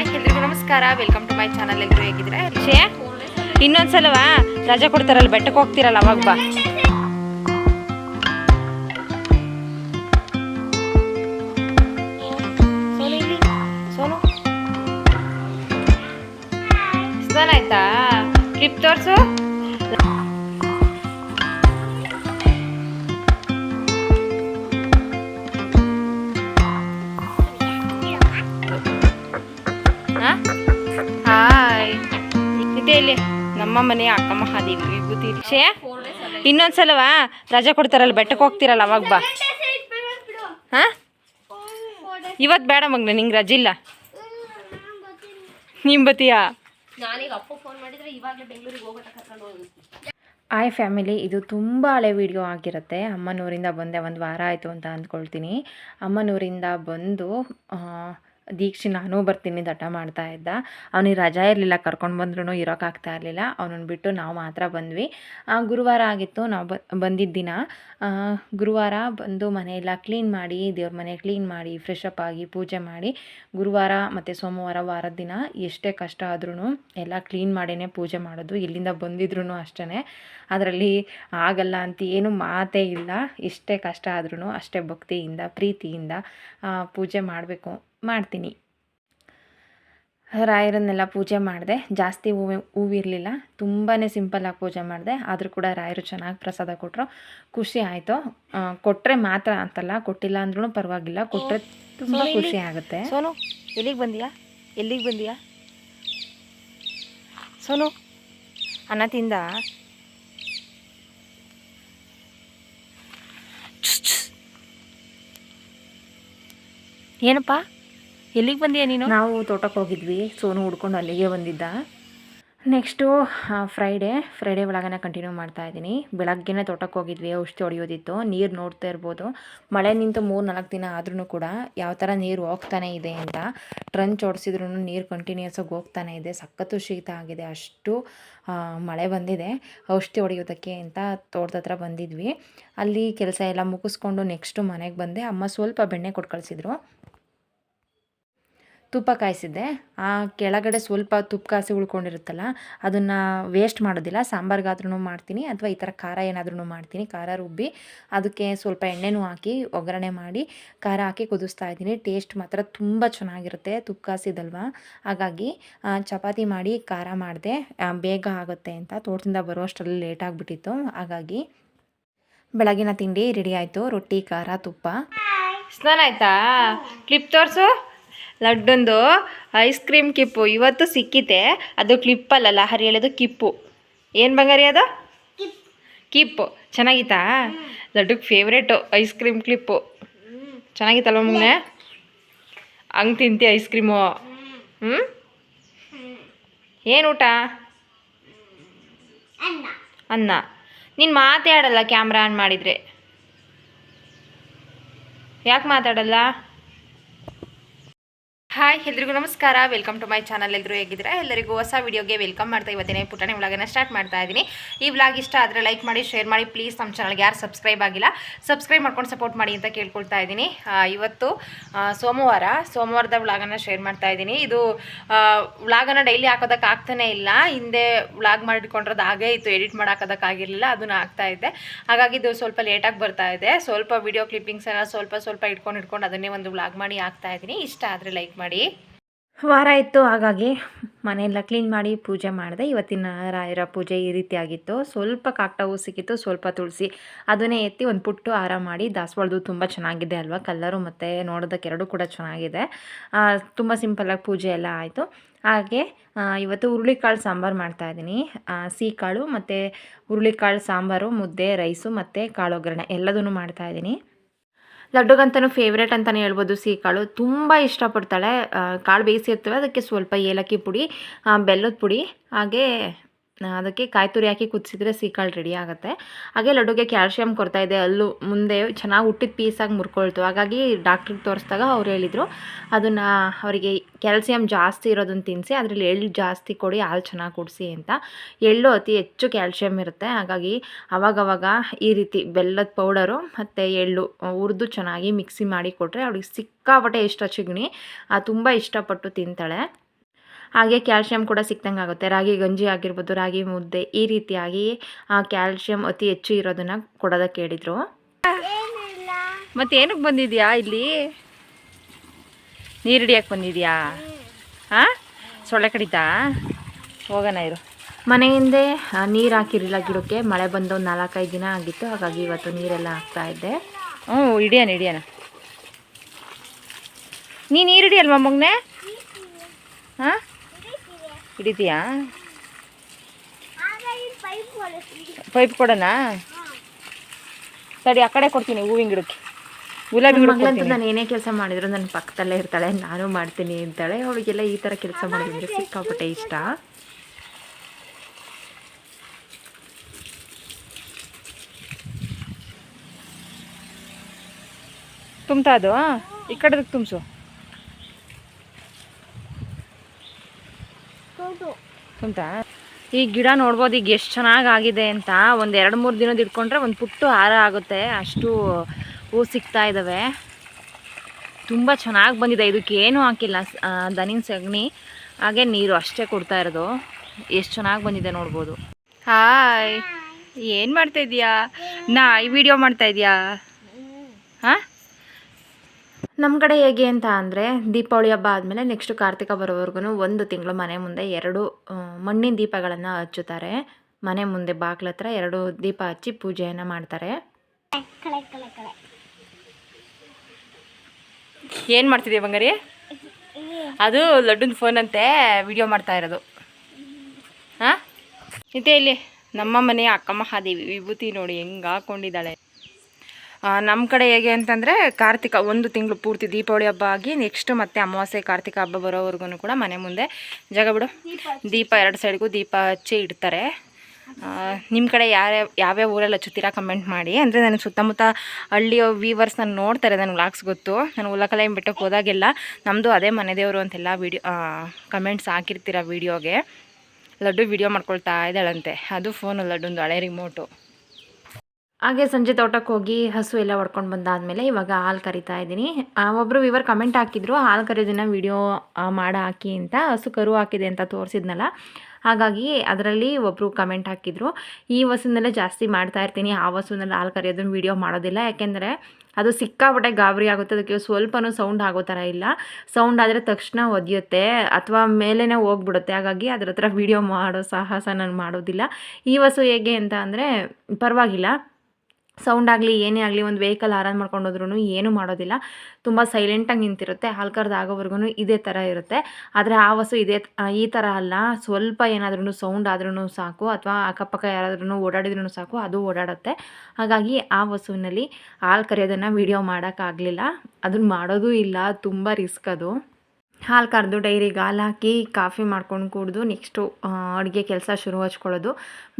Hi ಎಲ್ರಿಗೂ ನಮಸ್ಕಾರ. Welcome to my channel ಎಲ್ಲರೂ ಹೇಗಿದ್ದೀರಾ? ಶೇ ಇನ್ನೊಂದ್ಸಲವಾ? ರಜೆ ಕೊಡ್ತಾರಲ್ಲ ಬೆಟ್ಟಕ್ಕೆ ಹೋಗ್ತಿರಲ್ಲ, ಅವಾಗ ಬಾ. ಸೋನು? ಸೋನು? ಆಯ್ತಾ? ಟ್ರಿಪ್ ತೋರಿಸು? ಇದೆ ಇಲ್ಲಿ ನಮ್ಮ ಮನೆ ಅಕ್ಕ ಮಹಾದೇವಿ ವಿಭೂತಿ ಶೇ ಇನ್ನೊಂದ್ಸಲವಾ? ರಜಾ ಕೊಡ್ತಾರಲ್ಲ ಬೆಟ್ಟಕ್ಕೆ ಹೋಗ್ತಿರಲ್ಲ ಅವಾಗ ಬಾ. ಹಾ? ಇವತ್ತು ಬೇಡ ಮಗ್ನ ನಿಂಗೆ ರಜೆ ಇಲ್ಲ. ನಿಮ್ ಬತ್ತೀಯಾ ಅಪ್ಪ ಫೋನ್ ಮಾಡಿದ್ರೆ ಇವಾಗಲೇ ಬೆಂಗಳೂರಿಗೆ ಹೋಗೋಟ ಕರ್ಕೊಂಡು ಹೋಗಿ ಆಯ್ ಫ್ಯಾಮಿಲಿ ಇದು ತುಂಬ ಹಳೆ ವಿಡಿಯೋ ಆಗಿರುತ್ತೆ. ಅಮ್ಮನೂರಿಂದ ಬಂದೆ ಒಂದು ವಾರ ಆಯಿತು ಅಂತ ಅಂದ್ಕೊಳ್ತೀನಿ. ಅಮ್ಮನೂರಿಂದ ಬಂದು ಆ, ದೀಕ್ಷಿ ನಾನು ಬರ್ತೀನಿ ದಟ ಮಾಡ್ತಾ ಇದ್ದ. ಅವನಿಗೆ ರಜಾ ಇರಲಿಲ್ಲ, ಕರ್ಕೊಂಡು ಬಂದ್ರೂ ಇರೋಕ್ಕಾಗ್ತಾ ಇರಲಿಲ್ಲ. ಅವನನ್ನು ಬಿಟ್ಟು ನಾವು ಮಾತ್ರ ಬಂದ್ವಿ. ಗುರುವಾರ ಆಗಿತ್ತು, ನಾವು ಬ ಬಂದಿದ್ದ ದಿನ. ಗುರುವಾರ ಬಂದು ಮನೆಯೆಲ್ಲ ಕ್ಲೀನ್ ಮಾಡಿ, ದೇವ್ರ ಮನೆ ಕ್ಲೀನ್ ಮಾಡಿ ಫ್ರೆಶ್ ಆಗಿ ಪೂಜೆ ಮಾಡಿ, ಗುರುವಾರ ಮತ್ತು ಸೋಮವಾರ ವಾರದ ದಿನ ಎಷ್ಟೇ ಕಷ್ಟ ಆದ್ರೂ ಎಲ್ಲ ಕ್ಲೀನ್ ಮಾಡೇ ಪೂಜೆ ಮಾಡೋದು. ಇಲ್ಲಿಂದ ಬಂದಿದ್ರು ಅಷ್ಟೇ ಅದರಲ್ಲಿ ಆಗಲ್ಲ ಅಂತ ಏನು ಮಾತೇ ಇಲ್ಲ. ಎಷ್ಟೇ ಕಷ್ಟ ಆದ್ರೂ ಅಷ್ಟೇ ಭಕ್ತಿಯಿಂದ, ಪ್ರೀತಿಯಿಂದ ಪೂಜೆ ಮಾಡಬೇಕು. ಮಾಡ್ತೀನಿ. ರಾಯರನ್ನೆಲ್ಲ ಪೂಜೆ ಮಾಡಿದೆ. ಜಾಸ್ತಿ ಹೂವು ಹೂವಿರಲಿಲ್ಲ. ತುಂಬಾ ಸಿಂಪಲ್ಲಾಗಿ ಪೂಜೆ ಮಾಡಿದೆ. ಆದರೂ ಕೂಡ ರಾಯರು ಚೆನ್ನಾಗಿ ಪ್ರಸಾದ ಕೊಟ್ಟರು ಖುಷಿ ಆಯಿತು. ಕೊಟ್ಟರೆ ಮಾತ್ರ ಅಂತಲ್ಲ. ಕೊಟ್ಟಿಲ್ಲ ಅಂದ್ರೂ ಪರವಾಗಿಲ್ಲ. ಕೊಟ್ಟರೆ ತುಂಬ ಖುಷಿ ಆಗುತ್ತೆ. ಸೋನು ಎಲ್ಲಿಗೆ ಬಂದಿಯಾ? ಎಲ್ಲಿಗೆ ಬಂದಿಯಾ? ಸೋನು ಅನ್ನ ತಿಂದ? ಏನಪ್ಪ? ಎಲ್ಲಿಗೆ ಬಂದಿಯಾ ನೀನು? ನಾವು ತೋಟಕ್ಕೆ ಹೋಗಿದ್ವಿ. ಸೋನು ಹುಡ್ಕೊಂಡು ಅಲ್ಲಿಗೆ ಬಂದಿದ್ದ. ನೆಕ್ಸ್ಟು ಫ್ರೈಡೇ ಫ್ರೈಡೇ ಒಳಗನೆ ಕಂಟಿನ್ಯೂ ಮಾಡ್ತಾ ಇದ್ದೀನಿ. ಬೆಳಗ್ಗೆನೇ ತೋಟಕ್ಕೆ ಹೋಗಿದ್ವಿ. ಔಷಧಿ ಹೊಡೆಯೋದಿತ್ತು. ನೀರು ನೋಡ್ತಾ ಇರ್ಬೋದು. ಮಳೆ ನಿಂತು ಮೂರು ನಾಲ್ಕು ದಿನ ಆದ್ರೂ ಕೂಡ ಯಾವ ಥರ ನೀರು ಹೋಗ್ತಾನೆ ಇದೆ ಅಂತ ಟ್ರಂಚ್ ಹೊಡ್ಸಿದ್ರು ನೀರು ಕಂಟಿನ್ಯೂಸಾಗಿ ಹೋಗ್ತಾನೆ ಇದೆ. ಸಖತ್ತು ಶೀತ ಆಗಿದೆ. ಅಷ್ಟು ಮಳೆ ಬಂದಿದೆ. ಔಷಧಿ ಹೊಡೆಯೋದಕ್ಕೆ ಅಂತ ತೋಟದ ಹತ್ರ ಬಂದಿದ್ವಿ. ಅಲ್ಲಿ ಕೆಲಸ ಎಲ್ಲ ಮುಗಿಸ್ಕೊಂಡು ನೆಕ್ಸ್ಟು ಮನೆಗೆ ಬಂದೆ. ಅಮ್ಮ ಸ್ವಲ್ಪ ಬೆಣ್ಣೆ ಕೊಟ್ಟು ಕಳಿಸಿದ್ರು. ತುಪ್ಪ ಕಾಯಿಸಿದ್ದೆ. ಆ ಕೆಳಗಡೆ ಸ್ವಲ್ಪ ತುಪ್ಪ ಕಾಸಿ ಉಳ್ಕೊಂಡಿರುತ್ತಲ್ಲ, ಅದನ್ನು ವೇಸ್ಟ್ ಮಾಡೋದಿಲ್ಲ. ಸಾಂಬಾರ್ಗಾದ್ರೂ ಮಾಡ್ತೀನಿ ಅಥವಾ ಈ ಥರ ಖಾರ ಏನಾದ್ರೂ ಮಾಡ್ತೀನಿ. ಖಾರ ರುಬ್ಬಿ ಅದಕ್ಕೆ ಸ್ವಲ್ಪ ಎಣ್ಣೆನೂ ಹಾಕಿ ಒಗ್ಗರಣೆ ಮಾಡಿ ಖಾರ ಹಾಕಿ ಕುದಿಸ್ತಾ ಇದ್ದೀನಿ. ಟೇಸ್ಟ್ ಮಾತ್ರ ತುಂಬ ಚೆನ್ನಾಗಿರುತ್ತೆ ತುಪ್ಪ ಕಾಸಿದಲ್ವಾ? ಹಾಗಾಗಿ ಚಪಾತಿ ಮಾಡಿ ಖಾರ ಮಾಡಿದೆ. ಬೇಗ ಆಗುತ್ತೆ ಅಂತ ತೋಟದಿಂದ ಬರೋ ಅಷ್ಟರಲ್ಲಿ ಲೇಟ್ ಆಗಿಬಿಟ್ಟಿತ್ತು. ಹಾಗಾಗಿ, ಬೆಳಗಿನ ತಿಂಡಿ ರೆಡಿ ಆಯಿತು. ರೊಟ್ಟಿ, ಖಾರ, ತುಪ್ಪ. ಸ್ನಾನ ಆಯ್ತಾ? ಕ್ಲಿಪ್ ತೋರಿಸು. ಲಡ್ಡೊಂದು ಐಸ್ ಕ್ರೀಮ್ ಕಿಪ್ಪು ಇವತ್ತು ಸಿಕ್ಕಿತೆ. ಅದು ಕ್ಲಿಪ್ಪಲ್ಲಲ್ಲ ಹೇಳೋದು ಕಿಪ್ಪು. ಏನು ಬಂಗಾರಿ ಅದು? ಕಿಪ್ಪು. ಚೆನ್ನಾಗಿತ್ತಾ? ಲಡ್ಡುಗೆ ಫೇವ್ರೇಟು ಐಸ್ ಕ್ರೀಮ್ ಕ್ಲಿಪ್ಪು. ಚೆನ್ನಾಗಿತ್ತಲ್ವ ಮುಗ್ನೆ ಹಂಗೆ ತಿಂತಿ ಐಸ್ ಕ್ರೀಮು. ಹ್ಞೂ ಏನು ಊಟ? ಅನ್ನ. ನೀನು ಮಾತಾಡಲ್ಲ, ಕ್ಯಾಮ್ರಾ ಆನ್ ಮಾಡಿದರೆ. ಯಾಕೆ ಮಾತಾಡಲ್ಲ? ಹಾಯ್ ಎಲ್ರಿಗೂ ನಮಸ್ಕಾರ. ವೆಲ್ಕಮ್ ಟು ಮೈ ಚಾನಲ್ ಎಲ್ಲರೂ ಹೇಗಿದ್ದೀರಾ? ಎಲ್ಲರಿಗೂ ಹೊಸ ವಿಡಿಯೋಗೆ ವೆಲ್ಕಮ್ ಮಾಡ್ತಾ ಇವತ್ತಿನ ಪುಟಾಣಿ ವ್ಲಾಗನ್ನು ಸ್ಟಾರ್ಟ್ ಮಾಡ್ತಾ ಇದ್ದೀನಿ. ಈ ವ್ಲಾಗ್ ಇಷ್ಟ ಆದರೆ ಲೈಕ್ ಮಾಡಿ ಶೇರ್ ಮಾಡಿ. ಪ್ಲೀಸ್ ನಮ್ಮ ಚಾನಲ್ಗೆ ಯಾರು ಸಬ್ಸ್ಕ್ರೈಬ್ ಆಗಿಲ್ಲ ಸಬ್ಸ್ಕ್ರೈಬ್ ಮಾಡ್ಕೊಂಡು ಸಪೋರ್ಟ್ ಮಾಡಿ ಅಂತ ಕೇಳ್ಕೊಳ್ತಾ ಇದ್ದೀನಿ. ಇವತ್ತು ಸೋಮವಾರ, ಸೋಮವಾರದ ವ್ಲಾಗನ್ನು ಶೇರ್ ಮಾಡ್ತಾ ಇದ್ದೀನಿ. ಇದು ವ್ಲಾಗನ್ನು ಡೈಲಿ ಹಾಕೋದಕ್ಕೆ ಆಗ್ತಾನೇ ಇಲ್ಲ. ಹಿಂದೆ ವ್ಲಾಗ್ ಮಾಡಿಟ್ಕೊಂಡಿರೋದು ಹಾಗೇ ಇತ್ತು. ಎಡಿಟ್ ಮಾಡೋಕ್ಕಾಗಿರಲಿಲ್ಲ ಅದನ್ನು ಆಗ್ತಾ ಇದೆ. ಹಾಗಾಗಿ ಇದು ಸ್ವಲ್ಪ ಲೇಟಾಗಿ ಬರ್ತಾ ಇದೆ. ಸ್ವಲ್ಪ ವಿಡಿಯೋ ಕ್ಲಿಪ್ಪಿಂಗ್ಸ್ ಎಲ್ಲ ಸ್ವಲ್ಪ ಸ್ವಲ್ಪ ಇಟ್ಕೊಂಡು ಇಟ್ಕೊಂಡು ಅದನ್ನೇ ಒಂದು ವ್ಲಾಗ್ ಮಾಡಿ ಹಾಕ್ತಾ ಇದ್ದೀನಿ. ಇಷ್ಟ ಆದರೆ ಲೈಕ್ ಮಾಡಿ. ವಾರ ಇತ್ತು, ಹಾಗಾಗಿ ಮನೆಯೆಲ್ಲ ಕ್ಲೀನ್ ಮಾಡಿ ಪೂಜೆ ಮಾಡಿದೆ. ಇವತ್ತಿನ ರಾಯರ ಪೂಜೆ ಈ ರೀತಿ ಆಗಿತ್ತು. ಸ್ವಲ್ಪ ಕಾಕ್ಟ ಸಿಕ್ಕಿತ್ತು, ಸ್ವಲ್ಪ ತುಳಸಿ. ಅದನ್ನೇ ಎತ್ತಿ ಒಂದು ಪುಟ್ಟು ಹಾರ ಮಾಡಿ. ದಾಸವಾಳದು ತುಂಬ ಚೆನ್ನಾಗಿದೆ ಅಲ್ವಾ ಕಲ್ಲರು ಮತ್ತು ನೋಡೋದಕ್ಕೆ ಎರಡೂ ಕೂಡ ಚೆನ್ನಾಗಿದೆ. ತುಂಬ ಸಿಂಪಲ್ಲಾಗಿ ಪೂಜೆ ಎಲ್ಲ ಆಯಿತು. ಹಾಗೆ ಇವತ್ತು ಹುರುಳಿಕಾಳು ಸಾಂಬಾರು ಮಾಡ್ತಾಯಿದ್ದೀನಿ ಸಿಹಿ ಮತ್ತು ಹುರುಳಿಕಾಳು ಸಾಂಬಾರು, ಮುದ್ದೆ, ರೈಸು ಮತ್ತು ಕಾಳು ಒಗ್ಗರಣೆ ಎಲ್ಲದನ್ನು ಮಾಡ್ತಾಯಿದ್ದೀನಿ ಲಡ್ಡುಗಂತನೂ ಫೇವ್ರೇಟ್ ಅಂತಲೇ ಹೇಳ್ಬೋದು ಸಿಹಿ ಕಾಳು ತುಂಬ ಇಷ್ಟಪಡ್ತಾಳೆ. ಕಾಳು ಬೇಯಿಸಿರ್ತೇವೆ ಅದಕ್ಕೆ ಸ್ವಲ್ಪ ಏಲಕ್ಕಿ ಪುಡಿ ಬೆಲ್ಲದ ಪುಡಿ, ಹಾಗೆ ಅದಕ್ಕೆ ಕಾಯಿ ತುರಿ ಹಾಕಿ ಕುದಿಸಿದ್ರೆ ಸೀಕಾಳು ರೆಡಿ ಆಗುತ್ತೆ. ಹಾಗೆ ಲಡ್ಡುಗೆ ಕ್ಯಾಲ್ಶಿಯಂ ಕೊಡ್ತಾ ಇದೆ. ಅಲ್ಲೂ ಮುಂದೆ ಚೆನ್ನಾಗಿ ಹುಟ್ಟಿದ ಪೀಸಾಗಿ ಮುರ್ಕೊಳ್ತು. ಹಾಗಾಗಿ ಡಾಕ್ಟ್ರಿಗೆ ತೋರಿಸಿದಾಗ ಅವ್ರು ಹೇಳಿದರು, ಅದನ್ನು ಅವರಿಗೆ ಕ್ಯಾಲ್ಸಿಯಂ ಜಾಸ್ತಿ ಇರೋದನ್ನು ತಿನ್ನಿಸಿ ಅದರಲ್ಲಿ ಎಳ್ಳು ಜಾಸ್ತಿ ಕೊಡಿ, ಹಾಲು ಚೆನ್ನಾಗಿ ಕುಡಿಸಿ ಅಂತ. ಎಳ್ಳು ಅತಿ ಹೆಚ್ಚು ಕ್ಯಾಲ್ಶಿಯಂ ಇರುತ್ತೆ. ಹಾಗಾಗಿ ಅವಾಗವಾಗ ಈ ರೀತಿ ಬೆಲ್ಲದ ಪೌಡರು ಮತ್ತು ಎಳ್ಳು ಹುರಿದು ಚೆನ್ನಾಗಿ ಮಿಕ್ಸಿ ಮಾಡಿ ಕೊಟ್ಟರೆ ಅವಳಿಗೆ ಸಿಕ್ಕಾಪಟ್ಟೆ ಇಷ್ಟ ಚಿಗಣಿ. ತುಂಬ ಇಷ್ಟಪಟ್ಟು ತಿಂತಾಳೆ. ಹಾಗೆ ಕ್ಯಾಲ್ಶಿಯಂ ಕೂಡ ಸಿಕ್ತಂಗೆ ಆಗುತ್ತೆ. ರಾಗಿ ಗಂಜಿ ಆಗಿರ್ಬೋದು ರಾಗಿ ಮುದ್ದೆ ಈ ರೀತಿಯಾಗಿ ಆ ಕ್ಯಾಲ್ಶಿಯಂ ಅತಿ ಹೆಚ್ಚು ಇರೋದನ್ನು ಕೊಡೋದಕ್ಕೆ ಹೇಳಿದರು. ಮತ್ತೆ ಏನಕ್ಕೆ ಬಂದಿದ್ಯಾ ಇಲ್ಲಿ? ನೀರು ಹಿಡಿಯಕ್ಕೆ ಬಂದಿದ್ಯಾ? ಹಾಂ? ಸೊಳ್ಳೆ ಕಡಿತಾ? ಹೋಗೋಣ ಇರು. ಮನೆಯಿಂದೆ ನೀರು ಹಾಕಿರಲಿಲ್ಲ ಗಿಡಕ್ಕೆ. ಮಳೆ ಬಂದು ಒಂದು ನಾಲ್ಕೈದು ದಿನ ಆಗಿತ್ತು. ಹಾಗಾಗಿ ಇವತ್ತು ನೀರೆಲ್ಲ ಹಾಕ್ತಾ ಇದ್ದೆ. ಹ್ಞೂ ಹಿಡಿಯೋಣ ಹಿಡಿಯೋಣ. ನೀನು ನೀರು ಹಿಡಿಯಲ್ವಾ ಮಗನೇ? ಹಾಂ? ಹಿಡಿತೀಯಾ ಪೈಪ್ ಕೊಡೋಣ? ಸರಿ ಆ ಕಡೆ ಕೊಡ್ತೀನಿ ಹೂವಿನ ಗಿಡಕ್ಕೆ. ಗುಲಾಬಿ ಗಿಡಕ್ಕೆ ನಾನು ಏನೇ ಕೆಲಸ ಮಾಡಿದ್ರು ನನ್ನ ಪಕ್ಕದಲ್ಲೇ ಇರ್ತಾಳೆ ನಾನು ಮಾಡ್ತೀನಿ ಅಂತಾಳೆ. ಅವಳಿಗೆಲ್ಲ ಈ ಥರ ಕೆಲಸ ಮಾಡಿದ್ರೆ ಸಿಕ್ಕಾಪಟ್ಟೆ ಇಷ್ಟ. ತುಂಬ್ತಾ ಅದು ಈ ಕಡೆದಕ್ಕೆ ತುಂಬಿಸು. ತುಂಬ್ತಾ ಈ ಗಿಡ ನೋಡ್ಬೋದು ಈಗ ಎಷ್ಟು ಚೆನ್ನಾಗಿ ಆಗಿದೆ ಅಂತ. ಒಂದು ಎರಡು ಮೂರು ದಿನದ ಇಟ್ಕೊಂಡ್ರೆ ಒಂದು ಪುಟ್ಟು ಹಾರ ಆಗುತ್ತೆ. ಅಷ್ಟು ಹೂ ಸಿಗ್ತಾ ಇದ್ದಾವೆ ತುಂಬ ಚೆನ್ನಾಗಿ ಬಂದಿದೆ. ಇದಕ್ಕೆ ಏನೂ ಹಾಕಿಲ್ಲ. ದನಿನ ಸಗಣಿ. ಹಾಗೆ ನೀರು ಅಷ್ಟೇ ಕೊಡ್ತಾ ಇರೋದು. ಎಷ್ಟು ಚೆನ್ನಾಗಿ ಬಂದಿದೆ ನೋಡ್ಬೋದು. ಹಾಯ್. ಏನು ಮಾಡ್ತಾ ಇದೀಯಾ? ನಾ ಈ ವಿಡಿಯೋ ಮಾಡ್ತಾ ಇದೀಯಾ? ಹಾಂ? ನಮ್ಮ ಕಡೆ ಹೇಗೆ ಅಂತ ಅಂದರೆ, ದೀಪಾವಳಿ ಹಬ್ಬ ಆದಮೇಲೆ ನೆಕ್ಸ್ಟ್ ಕಾರ್ತಿಕ ಬರೋವರೆಗೂ ಒಂದು ತಿಂಗಳು ಮನೆ ಮುಂದೆ ಎರಡು ಮಣ್ಣಿನ ದೀಪಗಳನ್ನು ಹಚ್ಚುತ್ತಾರೆ. ಮನೆ ಮುಂದೆ ಬಾಗ್ಲ ಹತ್ರ ಎರಡು ದೀಪ ಹಚ್ಚಿ ಪೂಜೆಯನ್ನು ಮಾಡ್ತಾರೆ. ಏನು ಮಾಡ್ತಿದ್ದೀಯ ಬಂಗಾರಿ? ಅದು ಲಡ್ಡುನ್ ಫೋನ್ ಅಂತೆ ವಿಡಿಯೋ ಮಾಡ್ತಾ ಇರೋದು. ಹಾಂ? ಇದೆ ಇಲ್ಲಿ ನಮ್ಮ ಮನೆಯ ಅಕ್ಕ ಮಹಾದೇವಿ ವಿಭೂತಿ ನೋಡಿ ಹೆಂಗೆ ಹಾಕೊಂಡಿದ್ದಾಳೆ. ನಮ್ಮ ಕಡೆ ಹೇಗೆ ಅಂತಂದರೆ ಕಾರ್ತಿಕ ಒಂದು ತಿಂಗಳು ಪೂರ್ತಿ ದೀಪಾವಳಿ ಹಬ್ಬ ಆಗಿ ನೆಕ್ಸ್ಟ್ ಮತ್ತೆ ಅಮಾವಾಸ್ಯೆ, ಕಾರ್ತಿಕ ಹಬ್ಬ ಬರೋವರೆಗೂ ಕೂಡ ಮನೆ ಮುಂದೆ ಜಾಗ ಬಿಡು. ದೀಪ ಎರಡು ಸೈಡ್ಗೂ ದೀಪ ಹಚ್ಚಿ ಇಡ್ತಾರೆ. ನಿಮ್ಮ ಕಡೆ ಯಾರ್ಯಾವ ಯಾವ್ಯಾವ ಊರಲ್ಲಿ ಹಚ್ಚುತ್ತೀರಾ ಕಮೆಂಟ್ ಮಾಡಿ. ಅಂದರೆ ನನಗೆ ಸುತ್ತಮುತ್ತ ಹಳ್ಳಿಯ ವೀವರ್ಸ್ ನಾನು ನೋಡ್ತಾರೆ, ನನಗೆ ವ್ಲಾಗ್ಸ್ ಗೊತ್ತು. ನಾನು ಉಲಕಲೈ ಬೆಟ್ಟಕ್ಕೆ ಹೋದಾಗೆಲ್ಲ ನಮ್ಮದು ಅದೇ ಮನೆ ದೇವರು ಅಂತೆಲ್ಲ ವೀಡಿಯೋ ಕಮೆಂಟ್ಸ್ ಹಾಕಿರ್ತೀರ ವೀಡಿಯೋಗೆ ಲಡ್ಡು ವಿಡಿಯೋ ಮಾಡ್ಕೊಳ್ತಾ ಇದ್ದಾಳಂತೆ. ಅದು ಫೋನು ಲಡ್ಡುಂದು ಹಳೆ ರಿಮೋಟು ಹಾಗೆ ಸಂಜೆ ತೋಟಕ್ಕೆ ಹೋಗಿ ಹಸು ಎಲ್ಲ ಹೊಡ್ಕೊಂಡು ಬಂದಾದಮೇಲೆ ಇವಾಗ ಹಾಲು ಕರಿತಾ ಇದ್ದೀನಿ. ಒಬ್ಬರು ವಿವರ್ ಕಮೆಂಟ್ ಹಾಕಿದ್ರು, ಹಾಲು ಕರೆಯೋದನ್ನು ವಿಡಿಯೋ ಮಾಡಿ, ಹಾಕಿ ಅಂತ. ಹಸು ಕರು ಹಾಕಿದೆ ಅಂತ ತೋರಿಸಿದ್ನಲ್ಲ. ಹಾಗಾಗಿ ಅದರಲ್ಲಿ ಒಬ್ಬರು ಕಮೆಂಟ್ ಹಾಕಿದ್ರು, ಈ ಹಸುನಲ್ಲೇ ಜಾಸ್ತಿ ಮಾಡ್ತಾ ಇರ್ತೀನಿ, ಆ ವಸುವಿನಲ್ಲಿ ಹಾಲು ಕರೆಯೋದನ್ನ ವಿಡಿಯೋ ಮಾಡೋದಿಲ್ಲ. ಯಾಕೆಂದರೆ ಅದು ಸಿಕ್ಕಾಪಟ್ಟೆ ಗಾಬರಿ ಆಗುತ್ತೆ. ಅದಕ್ಕೆ ಸ್ವಲ್ಪನೂ ಸೌಂಡ್ ಆಗೋ ಥರ ಇಲ್ಲ. ಸೌಂಡ್ ಆದರೆ ತಕ್ಷಣ ಒದಿಯುತ್ತೆ, ಅಥವಾ ಮೇಲೇ ಹೋಗ್ಬಿಡುತ್ತೆ. ಹಾಗಾಗಿ ಅದ್ರ ಹತ್ರ ವಿಡಿಯೋ ಮಾಡೋ ಸಾಹಸ ನಾನು ಮಾಡೋದಿಲ್ಲ. ಈ ವಸು ಹೇಗೆ ಅಂತ ಅಂದರೆ, ಪರವಾಗಿಲ್ಲ. ಸೌಂಡ್ ಆಗಲಿ, ಏನೇ ಆಗಲಿ, ಒಂದು ವೆಹಿಕಲ್ ಆರಾನ್ ಮಾಡ್ಕೊಂಡು ಹೋದ್ರೂ ಏನೂ ಮಾಡೋದಿಲ್ಲ. ತುಂಬ ಸೈಲೆಂಟಾಗಿ ನಿಂತಿರುತ್ತೆ, ಹಾಲು ಆಗೋವರೆಗೂ ಇದೇ ಥರ ಇರುತ್ತೆ. ಆದರೆ ಆ ಹಸು ಇದೇ ಈ ಥರ ಅಲ್ಲ. ಸ್ವಲ್ಪ ಏನಾದ್ರೂ ಸೌಂಡ್ ಆದ್ರೂ ಸಾಕು, ಅಥವಾ ಅಕ್ಕಪಕ್ಕ ಯಾರಾದ್ರೂ ಓಡಾಡಿದ್ರೂ ಸಾಕು, ಅದು ಓಡಾಡುತ್ತೆ. ಹಾಗಾಗಿ ಆ ಹಸುವಿನಲ್ಲಿ ಹಾಲು ಕರೆಯೋದನ್ನು ವೀಡಿಯೋ ಮಾಡೋಕ್ಕಾಗಲಿಲ್ಲ ಅದನ್ನು ಮಾಡೋದೂ ಇಲ್ಲ, ತುಂಬ ರಿಸ್ಕ್ ಅದು. ಹಾಲು ಕರೆದು ಡೈರಿಗೆ ಹಾಲು ಹಾಕಿ ಕಾಫಿ ಮಾಡ್ಕೊಂಡು ಕುಡಿದು ನೆಕ್ಸ್ಟು ಅಡುಗೆ ಕೆಲಸ ಶುರು ಹಚ್ಕೊಳ್ಳೋದು.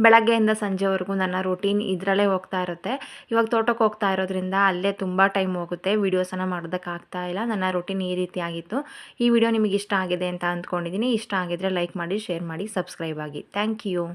ಬೆಳಗ್ಗೆಯಿಂದ ಸಂಜೆವರೆಗೂ ನನ್ನ ರೂಟೀನ್ ಇದರಲ್ಲೇ ಹೋಗ್ತಾ ಇರುತ್ತೆ. ಇವಾಗ ತೋಟಕ್ಕೆ ಹೋಗ್ತಾ ಇರೋದ್ರಿಂದ ಅಲ್ಲೇ ತುಂಬ ಟೈಮ್ ಹೋಗುತ್ತೆ. ವೀಡಿಯೋಸನ್ನು ಮಾಡೋದಕ್ಕಾಗ್ತಾ ಇಲ್ಲ. ನನ್ನ ರೂಟೀನ್ ಈ ರೀತಿ ಆಗಿತ್ತು. ಈ ವಿಡಿಯೋ ನಿಮಗೆ ಇಷ್ಟ ಆಗಿದೆ ಅಂತ ಅಂದ್ಕೊಂಡಿದ್ದೀನಿ. ಇಷ್ಟ ಆಗಿದ್ರೆ ಲೈಕ್ ಮಾಡಿ ಶೇರ್ ಮಾಡಿ ಸಬ್ಸ್ಕ್ರೈಬ್ ಆಗಿ. Thank you